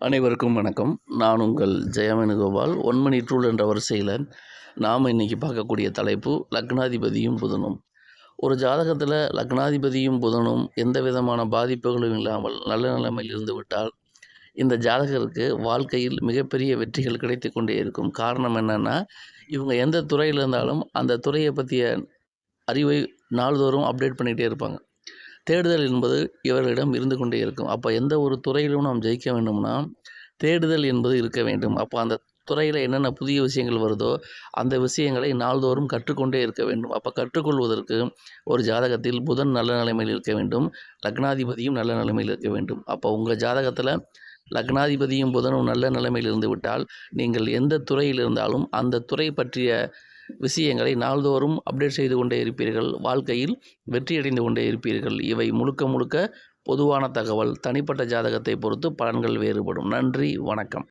அனைவருக்கும் வணக்கம். நான் உங்கள் ஜெயவேணுகோபால். ஒன் மணி ட்ரூல் என்ற வரிசையில் நாம் இன்றைக்கி பார்க்கக்கூடிய தலைப்பு லக்னாதிபதியும் புதனும். ஒரு ஜாதகத்தில் லக்னாதிபதியும் புதனும் எந்த விதமான பாதிப்புகளும் இல்லாமல் நல்ல நிலைமையில் இருந்து விட்டால் இந்த ஜாதகருக்கு வாழ்க்கையில் மிகப்பெரிய வெற்றிகள் கிடைத்து கொண்டே இருக்கும். காரணம் என்னென்னா இவங்க எந்த துறையில் இருந்தாலும் அந்த துறையை பற்றிய அறிவை நாள்தோறும் அப்டேட் பண்ணிகிட்டே இருப்பாங்க. தேடுதல் என்பது இவர்களிடம் இருந்து கொண்டே இருக்கும். அப்போ எந்த ஒரு துறையிலும் நாம் ஜெயிக்க வேண்டும்னா தேடுதல் என்பது இருக்க வேண்டும். அப்போ அந்த துறையில் என்னென்ன புதிய விஷயங்கள் வருதோ அந்த விஷயங்களை நாள்தோறும் கற்றுக்கொண்டே இருக்க வேண்டும். அப்போ கற்றுக்கொள்வதற்கு ஒரு ஜாதகத்தில் புதன் நல்ல நிலைமையில் இருக்க வேண்டும். லக்னாதிபதியும் நல்ல நிலைமையில் இருக்க வேண்டும். அப்போ உங்கள் ஜாதகத்தில் லக்னாதிபதியும் புதனும் நல்ல நிலைமையில் இருந்து விட்டால் நீங்கள் எந்த துறையில் இருந்தாலும் அந்த துறை பற்றிய விஷயங்களை நாள்தோறும் அப்டேட் செய்து கொண்டே இருப்பீர்கள். வாழ்க்கையில் வெற்றியடைந்து கொண்டே இருப்பீர்கள். இவை முழுக்க முழுக்க பொதுவான தகவல். தனிப்பட்ட ஜாதகத்தை பொறுத்து பலன்கள் வேறுபடும். நன்றி. வணக்கம்.